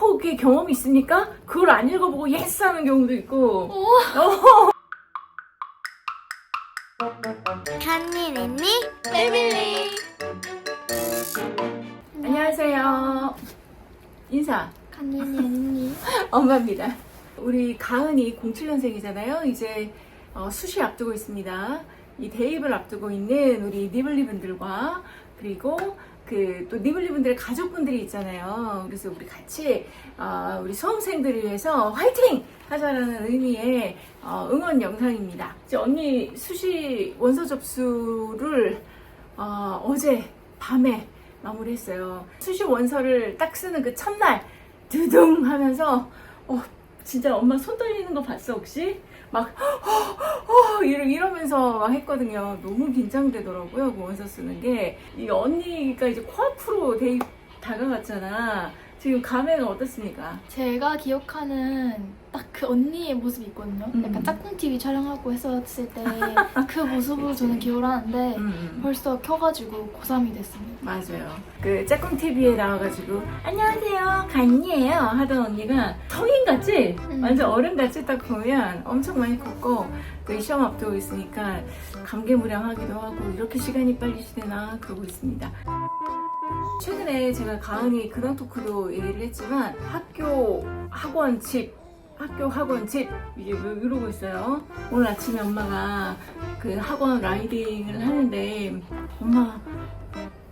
학폭의 경험이 있으니까 그걸 안 읽어보고 예스 하는 경우도 있고. 간니 랜니 패밀리. 안녕하세요. 인사. 간니 랜니. 엄마입니다. 우리 가은이 07년생이잖아요. 이제 어, 수시 앞두고 있습니다. 이 대입을 앞두고 있는 우리 니블리 분들과 그리고 그 또 니블리 분들의 가족분들이 있잖아요. 그래서 우리 같이 어, 우리 수험생들을 위해서 화이팅 하자라는 의미의 어, 응원 영상입니다. 이제 언니 수시 원서 접수를 어, 어제 밤에 마무리했어요. 수시 원서를 딱 쓰는 그 첫날 두둥 하면서 어, 진짜 엄마 손 떨리는 거 봤어 혹시? 막 어, 어, 이러, 이러면서 막 했거든요. 너무 긴장되더라고요. 그 원서 쓰는 게. 이 언니가 이제 코앞으로 대입 다가갔잖아. 지금 감회는 어떻습니까? 제가 기억하는 딱 그 언니의 모습이 있거든요. 음. 약간 짝꿍 TV 촬영하고 했었을 때 그 모습을 저는 기억을 하는데 음, 벌써 켜가지고 고3이 됐습니다. 맞아요. 그 짝꿍 TV에 나와가지고 안녕하세요 간이에요 하던 언니가 성인 같지? 음. 완전 어른 같이 딱 보면 엄청 많이 컸고 또 시험 앞두고 있으니까 감개무량하기도 하고 이렇게 시간이 빨리 지내나 그러고 있습니다. 최근에 제가 가은이 근황 토크도 얘기를 했지만 학교 학원 집 학교 학원 집 이제 뭐 이러고 있어요. 오늘 아침에 엄마가 그 학원 라이딩을 하는데 엄마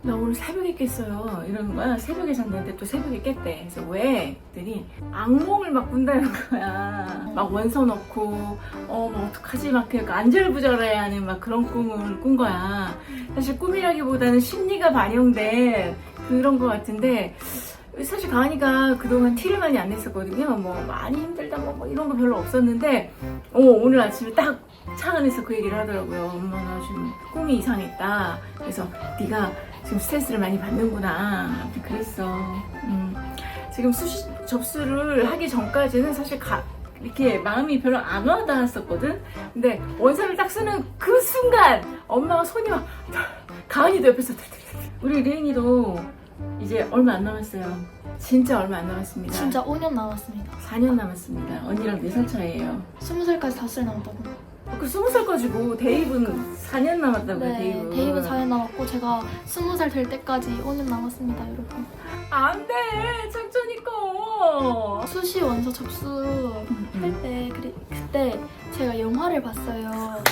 나 오늘 새벽에 깼어요. 이러는 거야. 새벽에 잤는데 또 새벽에 깼대. 그래서 왜? 그랬더니 악몽을 막 꾼다는 거야. 막 원서 넣고 어, 막 어떡하지? 막 그러니까 안절부절해야 하는 막 그런 꿈을 꾼 거야. 사실 꿈이라기보다는 심리가 반영된 그런 거 같은데 사실 가은이가 그동안 티를 많이 안 냈었거든요. 뭐 많이 힘들다 뭐, 뭐 이런 거 별로 없었는데 어, 오늘 아침에 딱 차 안에서 그 얘기를 하더라고요. 엄마 나 지금 꿈이 이상했다. 그래서 네가 지금 스트레스를 많이 받는구나. 그랬어. 음. 지금 수시 접수를 하기 전까지는 사실 가, 이렇게 마음이 별로 안 와닿았었거든. 근데 원서를 딱 쓰는 그 순간 엄마가 손이 막 가은이도 옆에서 우리 레인이도 이제 얼마 안 남았어요. 진짜 얼마 안 남았습니다. 진짜 5년 남았습니다. 4년 남았습니다. 언니랑 4살 차이예요. 20살까지 5살 남았다고. 그 20살 가지고 대입은 4년 남았다고요, 네, 대입은. 대입은 4년 남았고 제가 20살 될 때까지 5년 남았습니다, 여러분. 안 돼! 천천히 꺼! 수시 원서 접수할 때 그때 제가 영화를 봤어요.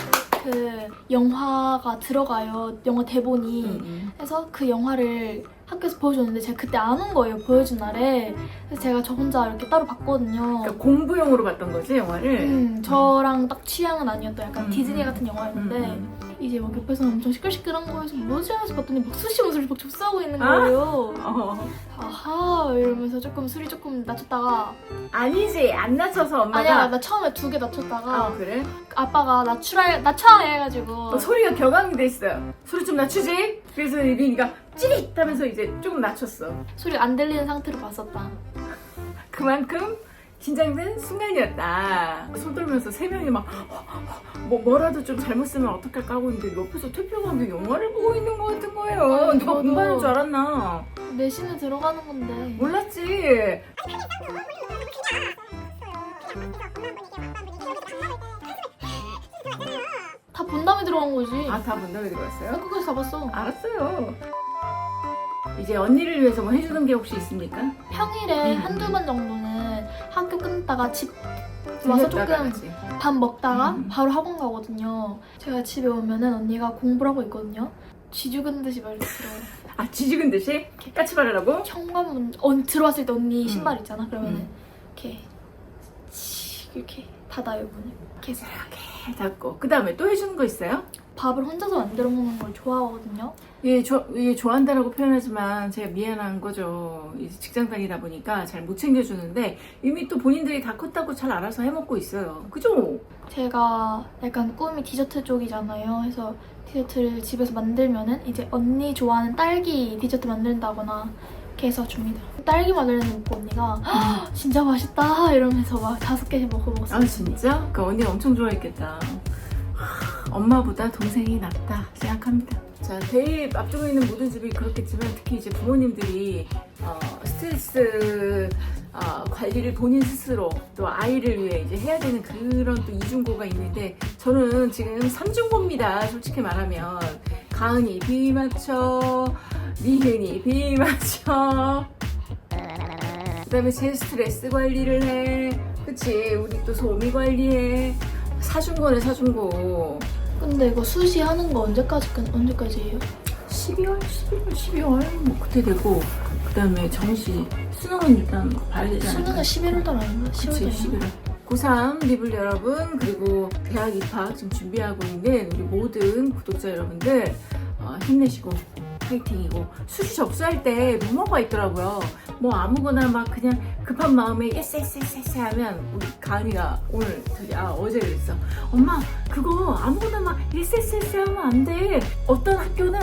그 영화가 들어가요. 영화 대본이. 음. 그래서 그 영화를 학교에서 보여줬는데 제가 그때 안 온 거예요. 보여준 날에. 그래서 제가 저 혼자 이렇게 따로 봤거든요. 그러니까 공부용으로 봤던 거지, 영화를? 음, 저랑 딱 취향은 아니었던 약간 음. 디즈니 같은 영화였는데 음, 이제 막 옆에서 엄청 시끌시끌한 거에서 뭐지 하면서 봤더니 막 수시 원서를 막 접수하고 있는 아? 거예요. 어. 아하 이러면서 조금 술이 조금 낮췄다가 아니지, 안 낮춰서 엄마가. 아니야 나 처음에 두 개 낮췄다가 아, 그래? 아빠가 낮추라 낮춰 해가지고 어, 소리가 격앙이 돼 있어요. 소리 좀 낮추지? 그래서 리니가 찌릿 하면서 이제 조금 낮췄어. 소리 안 들리는 상태로 봤었다. 그만큼 긴장된 순간이었다. 손 떨면서 세 명이 막 뭐, 뭐라도 좀 잘못 쓰면 어떡할까 하고 있는데 옆에서 퇴표하게 영화를 보고 있는 것 같은 거예요. 아니, 누가 저도- 공부하는 줄 알았나? 내신에 들어가는 건데 몰랐지. 다 본담에 들어간 거지. 아, 다 문답에 나 들어왔어요? 끝까지 다 봤어. 알았어요. 이제 언니를 위해서 뭐 해주는 게 혹시 있습니까? 평일에 음. 한두 번 정도는 학교 끝났다가 집 와서 조금 가지. 밥 먹다가 음. 바로 학원 가거든요. 제가 집에 오면은 언니가 공부를 하고 있거든요. 쥐죽은 듯이 막 이렇게 들어요. 아, 쥐죽은 듯이? 까치발으라고? 현관문 어, 들어왔을 때 언니 음. 신발 있잖아. 그러면은 음. 이렇게 치 이렇게 닫아요 문을. 계속 이렇게 닫고. 그 다음에 또 해주는 거 있어요? 밥을 혼자서 만들어 먹는 걸 좋아하거든요. 예, 조, 예, 좋아한다라고 표현하지만 제가 미안한 거죠. 직장 다니다 보니까 잘 못 챙겨주는데 이미 또 본인들이 다 컸다고 잘 알아서 해먹고 있어요. 그죠? 제가 약간 꿈이 디저트 쪽이잖아요. 그래서 디저트를 집에서 만들면은 이제 언니 좋아하는 딸기 디저트 만든다거나 이렇게 해서 줍니다. 딸기 거 보고 언니가 "헉, 진짜 맛있다 이러면서 막 다섯 개씩 먹고 먹었어요. 아, 진짜? 그 언니 엄청 좋아했겠다. 하, 엄마보다 동생이 낫다 생각합니다. 자, 대입 앞두고 있는 모든 집이 그렇겠지만 특히 이제 부모님들이 어, 스트레스 어, 관리를 본인 스스로 또 아이를 위해 이제 해야 되는 그런 또 이중고가 있는데 저는 지금 삼중고입니다. 솔직히 말하면 가은이 비 맞춰, 니은이 비 맞춰. 그다음에 제 스트레스 관리를 해. 그치? 우리 또 소미 관리해. 사중고네 사중고. 근데 이거 수시 하는 거 언제까지 끝 언제까지예요? 12월, 11월, 12월 뭐 그때 되고 그다음에 정시 수능은 일단 봐야 되지 않을까? 수능은 11월 달 아닌가? 10월 그치, 달인가? 11월. 고3 리블 여러분 그리고 대학 입학 지금 준비하고 있는 우리 모든 구독자 여러분들 어, 힘내시고 파이팅이고 수시 접수할 때 루머가 있더라고요. 뭐 아무거나 막 그냥 급한 마음에 예스 예스 예스 예스 하면 우리 가은이가 오늘 저기 아 어제 그랬어. 엄마 그거 아무거나 막 예스 예스 예스 하면 안 돼. 어떤 학교는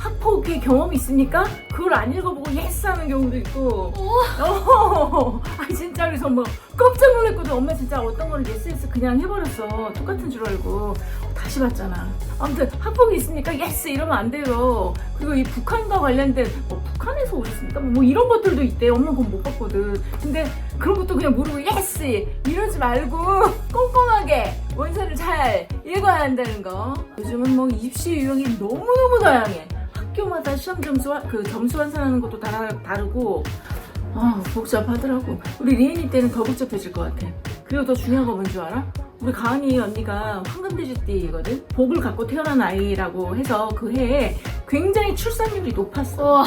학폭의 경험이 있으니까? 그걸 안 읽어보고 예스 하는 경우도 있고. 어, 아 진짜 그래서 뭐 깜짝 놀랐거든. 엄마 진짜 어떤 거는 예스 예스 그냥 해버렸어. 똑같은 줄 알고. 다시 봤잖아. 아무튼 학폭이 있으니까? 예스 이러면 안 돼요. 그리고 이 북한과 관련된 뭐 북한에서 오셨습니까? 뭐 이런 것들도 있대 엄마 그건 못 봤거든. 근데 그런 것도 그냥 모르고 예스 이러지 말고 꼼꼼하게 원서를 잘 읽어야 한다는 거. 요즘은 뭐 입시 유형이 너무너무 다양해 학교마다 시험 점수 그 점수 환산하는 것도 다 다르고 아 복잡하더라고. 우리 리엔이 때는 더 복잡해질 것 같아. 그리고 더 중요한 거 뭔지 알아? 우리 가은이 언니가 황금돼지띠거든? 복을 갖고 태어난 아이라고 해서 그 해에 굉장히 출산율이 높았어.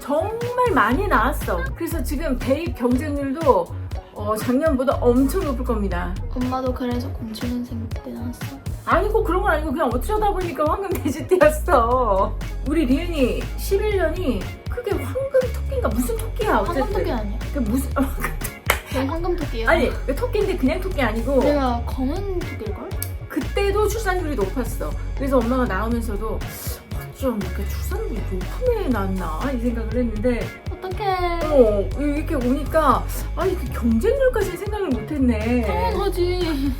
정말 많이 나왔어. 그래서 지금 대입 경쟁률도 어, 작년보다 엄청 높을 겁니다. 엄마도 그래서 07년생 때 나왔어 아니고 그런 건 아니고 그냥 어쩌다 보니까 황금 돼지띠였어. 우리 리은이 11년이 그게 황금 토끼인가? 무슨 토끼야? 어쨌든. 황금 토끼 아니야? 그 무슨 내 황금 토끼야 아니 그 토끼인데 그냥 토끼 아니고. 내가 검은 토끼일걸? 그때도 출산율이 높았어. 그래서 엄마가 나오면서도 어쩜 이렇게 출산율이 높은 애 낳나? 이 생각을 했는데. 어떡해. 어 이렇게 오니까 아 이렇게 경쟁률까지 생각을 못했네. 당연하지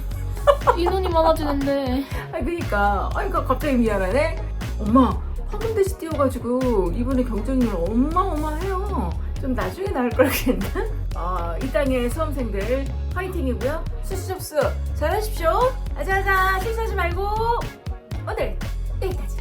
인원이 많아지는데 아 그러니까 아 그러니까 갑자기 미안하네. 엄마 화분돼지 띄워가지고 이번에 경쟁률 어마어마해요. 좀 나중에 나올 걸 그랬나? 어, 이 땅의 수험생들 화이팅이고요. 수시 접수 잘하십시오. 아자아자 실수하지 말고 오늘 여기까지.